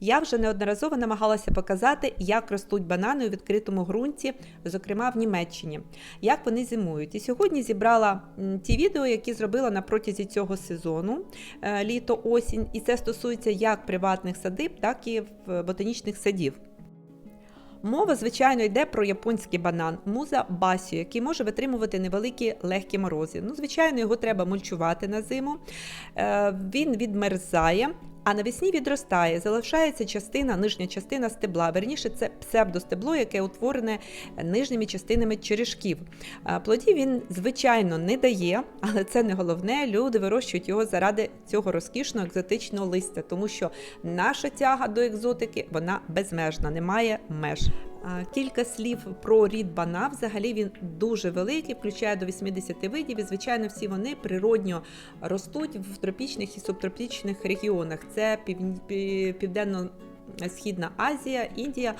Я вже неодноразово намагалася показати, як ростуть банани у відкритому ґрунті, зокрема в Німеччині, як вони зимують. І сьогодні зібрала ті відео, які зробила на протязі цього сезону е, літо-осінь, і це стосується як приватних садиб, так і в ботанічних садів. Мова, звичайно, йде про японський банан муза басю, який може витримувати невеликі легкі морози. Ну, звичайно, його треба мульчувати на зиму. Е, Він відмерзає. А навесні відростає, залишається частина, нижня частина стебла. Верніше, це псевдостебло, яке утворене нижніми частинами черешків. Е, Плодів він, звичайно, не дає, але це не головне. Люди вирощують його заради цього розкішного екзотичного листя, тому що наша тяга до екзотики вона безмежна, немає меж. Кілька слів про рід бана. Взагалі він дуже великий, включає до 80 видів. І, звичайно, всі вони природньо ростуть в тропічних і субтропічних регіонах. Це пів- пі- південно-східна Азія, Індія.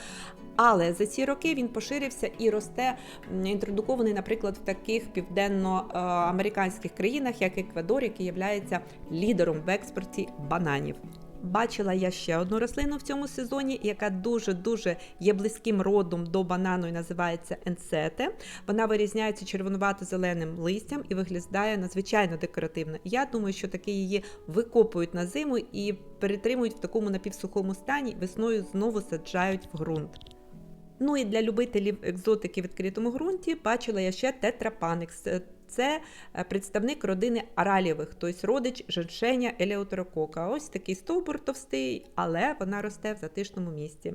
Але за ці роки він поширився і росте, інтродукований, наприклад, в таких південноамериканських країнах, як Еквадор, який є лідером в експорті бананів. Бачила я ще одну рослину в цьому сезоні, яка дуже-дуже є близьким родом до банану і називається енцете. Вона вирізняється червонувато-зеленим листям і виглядає надзвичайно декоративно. Я думаю, що таки її викопують на зиму і перетримують в такому напівсухому стані, весною знову саджають в ґрунт. Ну і для любителів екзотики в відкритому ґрунті бачила я ще тетрапаникс. Це е, представник родини аралівих, тобто родич женшеня елеутерокока. Ось такий стовбур товстий, але вона росте в затишному місці.